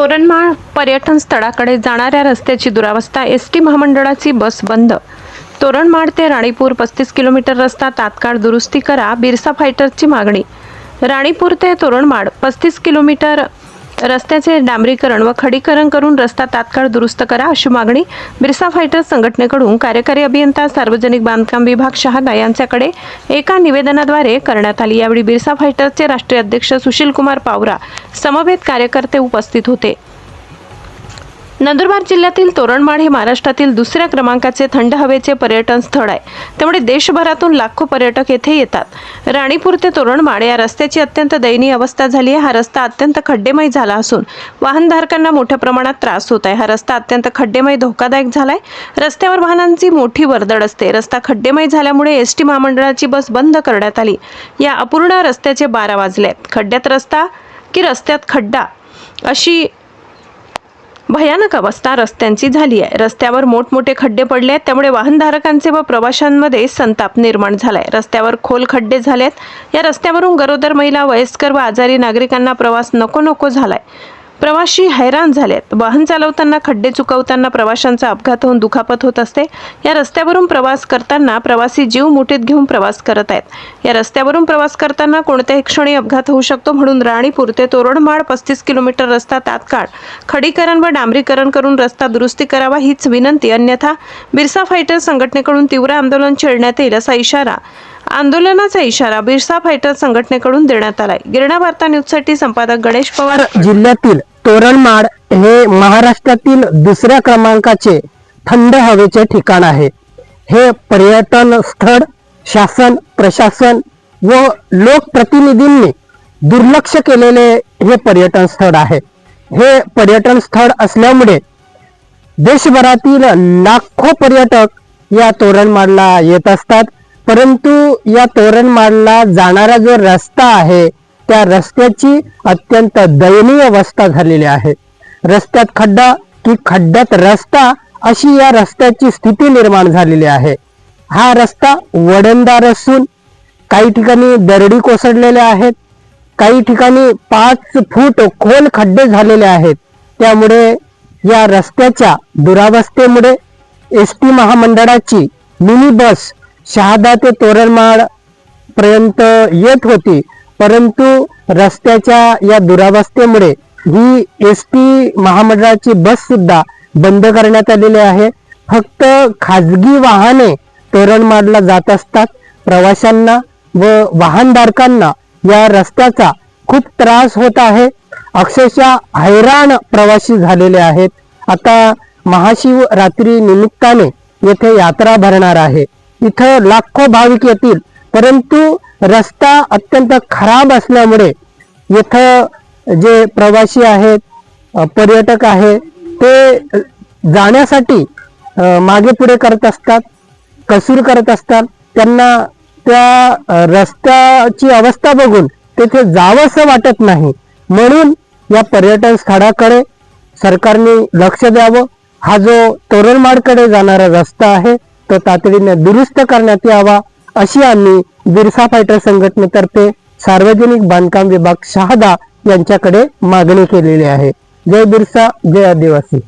तोरणमाळ पर्यटन स्थळाकडे जाणाऱ्या रस्त्याची दुरावस्था एस टी महामंडळाची बस बंद. तोरणमाळ ते राणीपूर पस्तीस किलोमीटर रस्ता तात्काळ दुरुस्ती करा बिरसा फायटरची मागणी. राणीपूर ते तोरणमाळ पस्तीस किलोमीटर रस्त्याचे डांबरीकरण व खडीकरण करून रस्ता तात्काळ दुरुस्त करा अशी मागणी बिरसा फायटर्स संघटनेकडून कार्यकारी अभियंता सार्वजनिक बांधकाम विभाग शहादा यांच्याकडे एका निवेदनाद्वारे करण्यात आली. यावेळी बिरसा फायटर्सचे राष्ट्रीय अध्यक्ष सुशील कुमार पावरा समवेत कार्यकर्ते उपस्थित होते. नंदुरबार जिल्ह्यातील तोरणमाळ हे महाराष्ट्रातील दुसऱ्या क्रमांकाचे थंड हवेचे पर्यटन स्थळ आहे. त्यामुळे देशभरातून लाखो पर्यटक येथे येतात. राणीपूर ते तोरणमाळ या रस्त्याची अत्यंत दयनीय अवस्था झाली आहे. हा रस्ता अत्यंत खड्डेमय झाला असून वाहनधारकांना मोठ्या प्रमाणात त्रास होत आहे. हा रस्ता अत्यंत खड्डेमय धोकादायक झालाय. रस्त्यावर वाहनांची मोठी वर्दळ असते. रस्ता खड्डेमय झाल्यामुळे एस टी महामंडळाची बस बंद करण्यात आली. या अपूर्ण रस्त्याचे बारा वाजले आहेत खड्ड्यात रस्ता की रस्त्यात खड्डा अशी भयानक अवस्था रस्त्यांची झाली आहे. रस्त्यावर मोठमोठे खड्डे पडले आहेत. त्यामुळे वाहनधारकांचे व प्रवाशांमध्ये संताप निर्माण झालाय. रस्त्यावर खोल खड्डे झालेत. या रस्त्यावरून गरोदर महिला वयस्कर व आजारी नागरिकांना प्रवास नको नको झालाय. प्रवाशी हैराण झालेत. वाहन चालवताना खड्डे चुकवताना प्रवाशांचा अपघात होऊन दुखापत होत असते. या रस्त्यावरून प्रवास करताना प्रवासी जीव मुठीत घेऊन प्रवास करत आहेत. या रस्त्यावरून प्रवास करताना कोणत्याही क्षणी अपघात होऊ शकतो म्हणून राणीपूर ते तोरणमाळ पस्तीस किलोमीटर रस्ता तात्काळ खडीकरण व डांबरीकरण करून रस्ता दुरुस्ती करावा हीच विनंती. अन्यथा बिरसा फायटर संघटनेकडून तीव्र आंदोलन छेडण्यात येईल असा इशारा आंदोलनाचा इशारा बिरसा फायटर संघटनेकडून देण्यात आलाय. गिरणा वार्ता न्यूजसाठी संपादक गणेश पवार. जिल्ह्यातील तोरणमाळ हे महाराष्ट्रातील दुसऱ्या क्रमांकाचे थंड हवेचे ठिकाण आहे. हे पर्यटन स्थळ शासन प्रशासन व लोकप्रतिनिधींनी दुर्लक्ष केलेले हे पर्यटन स्थळ आहे. हे पर्यटन स्थळ असल्यामुळे देशभरातील लाखो पर्यटक या तोरणमाळला येत असतात. परंतु या तोरणमाळला जाणारा जो रस्ता आहे त्या रस्त्याची अत्यंत दयनीय अवस्था झालेली आहे. रस्त्यात खड्डा की खड्ड्यात रस्ता अशी या रस्त्याची स्थिती निर्माण झालेली आहे. हा रस्ता वडंदार असून काही ठिकाणी दरडी कोसळलेल्या आहेत काही ठिकाणी पाच फूट खोल खड्डे झालेले आहेत. त्यामुळे या रस्त्याच्या दुरावस्थेमुळे एस टी महामंडळाची मिनी बस शहादा ते तोरणमाळ पर्यंत येत होती परंतु रस्त्याच्या या दुरावस्थेमुळे ही एस टी महामंडळाची बस सुद्धा बंद करण्यात आलेली आहे. फक्त खाजगी वाहने तोरणमाळला जात असतात. प्रवाशांना व वाहनधारकांना या रस्त्याचा खूप त्रास होत आहे. अक्षरशः हैराण प्रवासी झालेले आहेत. आता महाशिवरात्री निमित्ताने येथे यात्रा भरणार आहे. इथं लाखो भाविक येतील. परंतु रस्ता अत्यंत खराब असल्यामुळे इथं जे प्रवासी आहेत पर्यटक आहे ते जाण्यासाठी मागे पुढे करत असतात कसूर करत असतात. त्यांना त्या रस्त्याची अवस्था बघून तेथे जावंसं वाटत नाही. म्हणून या पर्यटन स्थळाकडे सरकारने लक्ष द्यावं. हा जो तोरणमाडकडे जाणारा रस्ता आहे तो तातडीने दुरुस्त करण्यात यावा अशी आम्ही बिरसा फायटर संघटनेतर्फे सार्वजनिक बांधकाम विभाग शहादा यांच्याकडे मागणी केलेली आहे. जय बिरसा जय आदिवासी.